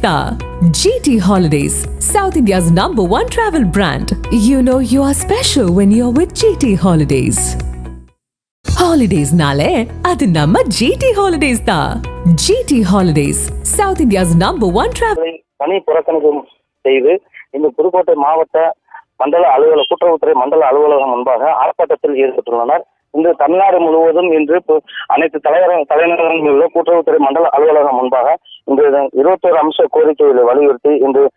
Ta GT Holidays, South India's number one travel brand. You know you are special when you're with GT Holidays. Holidays அது நம்ம GT holidays தான். GT holidays South India's number one travel. அவர்களை பணி புறக்கணிப்பு செய்து இந்த புதுக்கோட்டை மாவட்ட மண்டல அலுவலக கூட்டுறவுத்துறை மண்டல அலுவலகம் முன்பாக ஆர்ப்பாட்டத்தில் ஈடுபட்டுள்ளனர் இன்று தமிழ்நாடு முழுவதும் இன்று அனைத்து தலைவர தலைநகரங்களில் உள்ள கூட்டுறவுத்துறை மண்டல அலுவலகம் முன்பாக இன்று இருபத்தோரு அம்ச கோரிக்கைகளை வலியுறுத்தி இன்று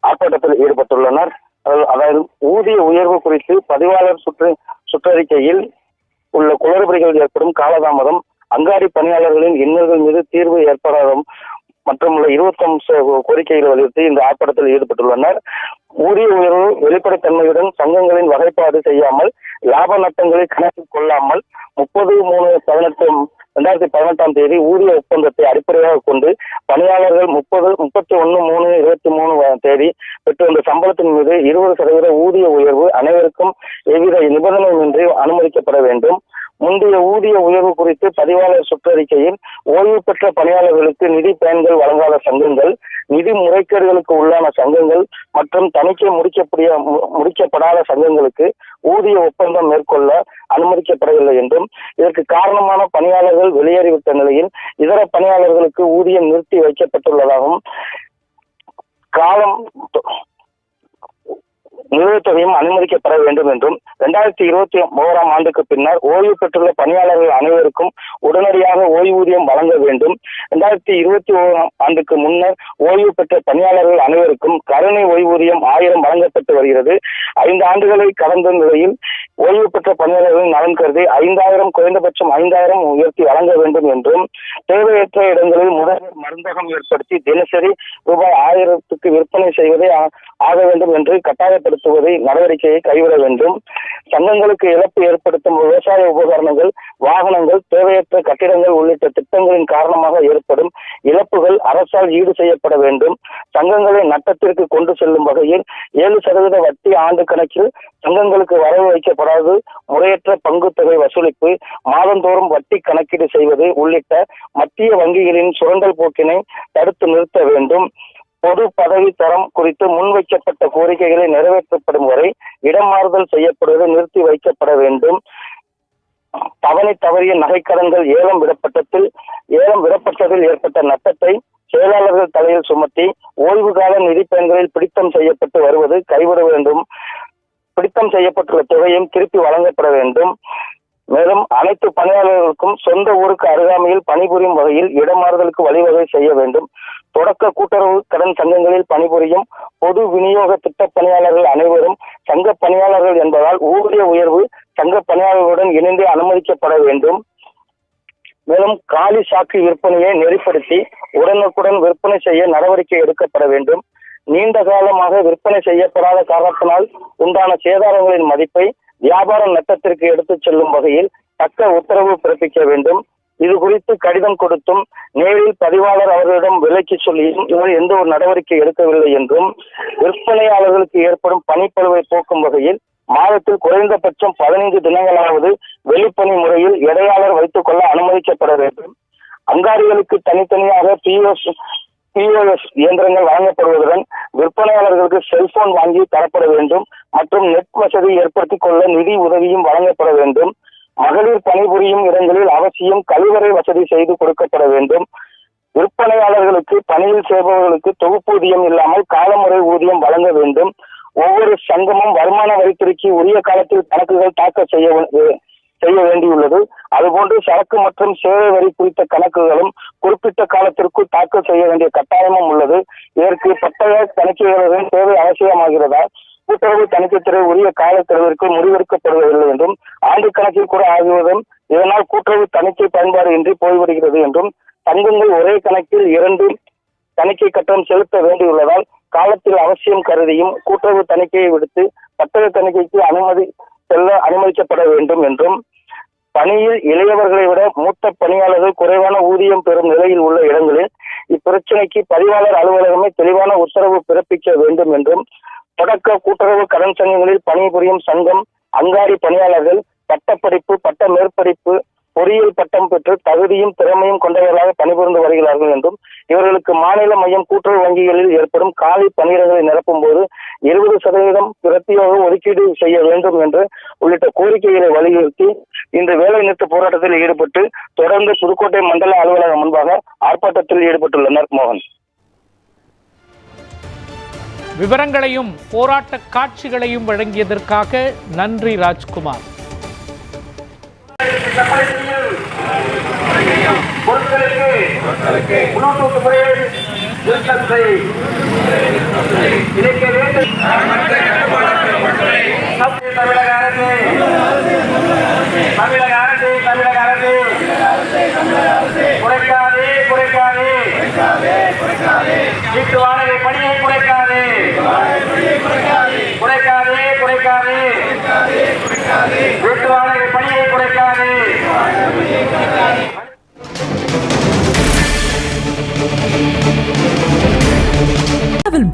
ஆர்ப்பாட்டத்தில் ஈடுபட்டுள்ளனர். அதாவது- அதாவது ஊதிய உயர்வு குறித்து பதிவாளர் சுற்று சுற்றறிக்கையில் உள்ள குளறுபடிகள் ஏற்படும் காலதாமதம் அங்காடி பணியாளர்களின் இன்னல்கள் மீது தீர்வு ஏற்படாதும் மற்றும் உள்ள இருபத்தி அம்ச கோரிக்கைகளை வலியுறுத்தி இந்த ஆர்ப்பாட்டத்தில் ஈடுபட்டுள்ளனர். ஊதிய உயர்வு வெளிப்படைத்தன்மையுடன் சங்கங்களின் வகைப்பாடு செய்யாமல் லாப நட்டங்களை கணக்கில் கொள்ளாமல் முப்பது மூணு பதினெட்டு ரெண்டாயிரத்தி பதினெட்டாம் தேதி ஊதிய ஒப்பந்தத்தை அடிப்படையாக கொண்டு பணியாளர்கள் முப்பது முப்பத்தி ஒன்று மூணு இருபத்தி மூணு தேதி பெற்று வந்த சம்பளத்தின் மீது இருபது சதவீத ஊதிய உயர்வு அனைவருக்கும் எவ்வித நிபந்தனையின்றி அனுமதிக்கப்பட வேண்டும். முந்தைய ஊதிய உயர்வு குறித்து பதிவாளர் சுற்றறிக்கையில் ஓய்வு பெற்ற பணியாளர்களுக்கு நிதி பயன்கள் வழங்காத சங்கங்கள் நிதி முறைகேடுகளுக்கு உள்ளான சங்கங்கள் மற்றும் தணிக்கை முடிக்கப்படிய முடிக்கப்படாத சங்கங்களுக்கு ஊதிய ஒப்பந்தம் மேற்கொள்ள அனுமதிக்கப்படவில்லை என்றும் இதற்கு காரணமான பணியாளர்கள் வெளியேறிவிட்ட நிலையில் இதர பணியாளர்களுக்கு ஊதியம் நிறுத்தி வைக்கப்பட்டுள்ளதாகவும் காலம் நிலுவைத் அனுமதிக்கப்பட வேண்டும் என்றும் இரண்டாயிரத்தி இருபத்தி ஓராம் ஆண்டுக்கு பின்னர் ஓய்வு பெற்றுள்ள பணியாளர்கள் அனைவருக்கும் உடனடியாக ஓய்வூதியம் வழங்க வேண்டும். இரண்டாயிரத்தி இருபத்தி ஓராம் ஆண்டுக்கு முன்னர் ஓய்வு பெற்ற பணியாளர்கள் அனைவருக்கும் கருணை ஓய்வூதியம் ஆயிரம் வழங்கப்பட்டு வருகிறது. ஐந்து ஆண்டுகளை கடந்த நிலையில் ஓய்வு பெற்ற பணியாளர்களின் நலன் கருதி ஐந்தாயிரம் குறைந்தபட்சம் ஐந்தாயிரம் உயர்த்தி வழங்க வேண்டும் என்றும் தேவையற்ற இடங்களில் முதல்வர் மருந்தகம் ஏற்படுத்தி தினசரி ரூபாய் ஆயிரத்துக்கு விற்பனை செய்வதே ஆ- ஆக வேண்டும் என்று கட்டாயப்படுத்துவதை நடவடிக்கையை கைவிட வேண்டும். சங்கங்களுக்கு இழப்பு ஏற்படுத்தும் விவசாய உபகரணங்கள் வாகனங்கள் தேவையற்ற கட்டிடங்கள் உள்ளிட்ட திட்டங்களின் காரணமாக ஏற்படும் இழப்புகள் அரசால் ஈடு செய்யப்பட வேண்டும். சங்கங்களை நட்டத்திற்கு கொண்டு செல்லும் வகையில் ஏழு சதவீத வட்டி ஆண்டு கணக்கில் சங்கங்களுக்கு வரவு வைக்கப்படாது. முறையற்ற பங்கு தொகை வசூலிப்பு மாதந்தோறும் வட்டி கணக்கீடு செய்வது உள்ளிட்ட மத்திய வங்கிகளின் சுரண்டல் போக்கினை தடுத்து நிறுத்த வேண்டும். பொது பதவி தரம் குறித்து முன்வைக்கப்பட்ட கோரிக்கைகளை நிறைவேற்றப்படும் வரை இடம் மாறுதல் நிறுத்தி வைக்கப்பட வேண்டும். தவணை தவறிய நகைக்கடன்கள் ஏலம் விடப்பட்டதில் ஏலம் விடப்பட்டதில் ஏற்பட்ட நட்டத்தை செயலாளர்கள் தலையில் சுமத்தி ஓய்வு கால நிதி பயன்களில் பிடித்தம் செய்யப்பட்டு வருவது கைவிட வேண்டும். பிடித்தம் செய்யப்பட்டுள்ள தொகையும் திருப்பி வழங்கப்பட வேண்டும். மேலும் அனைத்து பணியாளர்களுக்கும் சொந்த ஊருக்கு அருகாமையில் பணிபுரியும் வகையில் இடமாறுதலுக்கு வழிவகை செய்ய வேண்டும். தொடக்க கூட்டுறவு கடன் சங்கங்களில் பணிபுரியும் பொது விநியோக திட்ட பணியாளர்கள் அனைவரும் சங்க பணியாளர்கள் என்பதால் ஊதிய உயர்வு சங்க பணியாளர்களுடன் இணைந்து அனுமதிக்கப்பட வேண்டும். மேலும் காலி சாக்கு விற்பனையை நெறிப்படுத்தி உடனுக்குடன் விற்பனை செய்ய நடவடிக்கை எடுக்கப்பட வேண்டும். நீண்ட காலமாக விற்பனை செய்யப்படாத காரணத்தினால் உண்டான சேதாரங்களின் மதிப்பை வியாபார நட்டத்திற்கு எடுத்துச் செல்லும் வகையில் தக்க உத்தரவு பிறப்பிக்க வேண்டும். இது குறித்து கடிதம் கொடுத்தும் நேரில் பதிவாளர் அவர்களிடம் விலக்கி சொல்லியும் இவர் எந்த ஒரு நடவடிக்கை எடுக்கவில்லை என்றும் விற்பனையாளர்களுக்கு ஏற்படும் பணிப்பழுவை போக்கும் வகையில் மாதத்தில் குறைந்தபட்சம் பதினைந்து தினங்களாவது வெளிப்பணி முறையில் இடையாளர் வைத்துக் கொள்ள அனுமதிக்கப்பட வேண்டும். அங்காடிகளுக்கு தனித்தனியாக பிஓஎஸ் பிஓஎஸ் இயந்திரங்கள் வழங்கப்படுவதுடன் விற்பனையாளர்களுக்கு செல்போன் வாங்கி தரப்பட வேண்டும் மற்றும் நெட் வசதி ஏற்படுத்திக் கொள்ள நிதி உதவியும் வழங்கப்பட வேண்டும். மகளிர் பணிபுரியும் இடங்களில் அவசியம் கழிவறை வசதி செய்து கொடுக்கப்பட வேண்டும். விற்பனையாளர்களுக்கு பணியில் சேர்பவர்களுக்கு தொகுப்பூதியம் இல்லாமல் காலமுறை ஊதியம் வழங்க வேண்டும். ஒவ்வொரு சங்கமும் வருமான வரித்துறைக்கு உரிய காலத்தில் கணக்குகள் தாக்கல் செய்ய செய்ய வேண்டியுள்ளது. அதுபோன்று சரக்கு மற்றும் சேவை வரி குறித்த கணக்குகளும் குறிப்பிட்ட காலத்திற்குள் தாக்கல் செய்ய வேண்டிய கட்டாயமும் உள்ளது. இதற்கு பட்டய தணிக்கையாளர்களின் தேவை அவசியமாகிறதா? கூட்டுறவு தணிக்கைத்துறை உரிய காலக்கெடுவிற்குள் முடிவெடுக்கப்படுவதில்லை என்றும் ஆண்டு கணக்கில் கூட ஆகுவதும் இதனால் கூட்டுறவு தணிக்கை பயன்பாடு இன்றி போய்விடுகிறது என்றும் சங்கங்கள் ஒரே கணக்கில் இரண்டு தணிக்கை கட்டணம் செலுத்த வேண்டியுள்ளதால் காலத்தில் அவசியம் கருதியும் கூட்டுறவு தணிக்கையை விடுத்து வர்த்தக தணிக்கைக்கு அனுமதி செல்ல அனுமதிக்கப்பட வேண்டும் என்றும் பணியில் இளையவர்களை விட மூத்த பணியாளர்கள் குறைவான ஊதியம் பெறும் நிலையில் உள்ள இடங்களில் இப்பிரச்சனைக்கு பதிவாளர் அலுவலகமே தெளிவான உத்தரவு பிறப்பிக்க வேண்டும் என்றும் தொடக்க கூட்டுறவு கடன் சங்கங்களில் பணிபுரியும் சங்கம் அங்காடி பணியாளர்கள் பட்டப்படிப்பு பட்ட மேற்படிப்பு பொறியியல் பட்டம் பெற்று தகுதியும் திறமையும் கொண்டவர்களாக பணிபுரிந்து வருகிறார்கள் என்றும் இவர்களுக்கு மாநில மையம் கூட்டுறவு வங்கிகளில் ஏற்படும் காலி பணியிடங்களை நிரப்பும் போது இருபது சதவீதம் பிரத்தியோக ஒதுக்கீடு செய்ய வேண்டும் என்று உள்ளிட்ட கோரிக்கைகளை வலியுறுத்தி இன்று வேலை நிறுத்த போராட்டத்தில் ஈடுபட்டு தொடர்ந்து புதுக்கோட்டை மண்டல அலுவலகம் முன்பாக ஆர்ப்பாட்டத்தில் ஈடுபட்டுள்ளனர் மோகன். விவரங்களையும் போராட்ட காட்சிகளையும் வழங்கியதற்காக நன்றி ராஜ்குமார். தமிழக அரசு தமிழக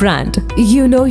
brand. You know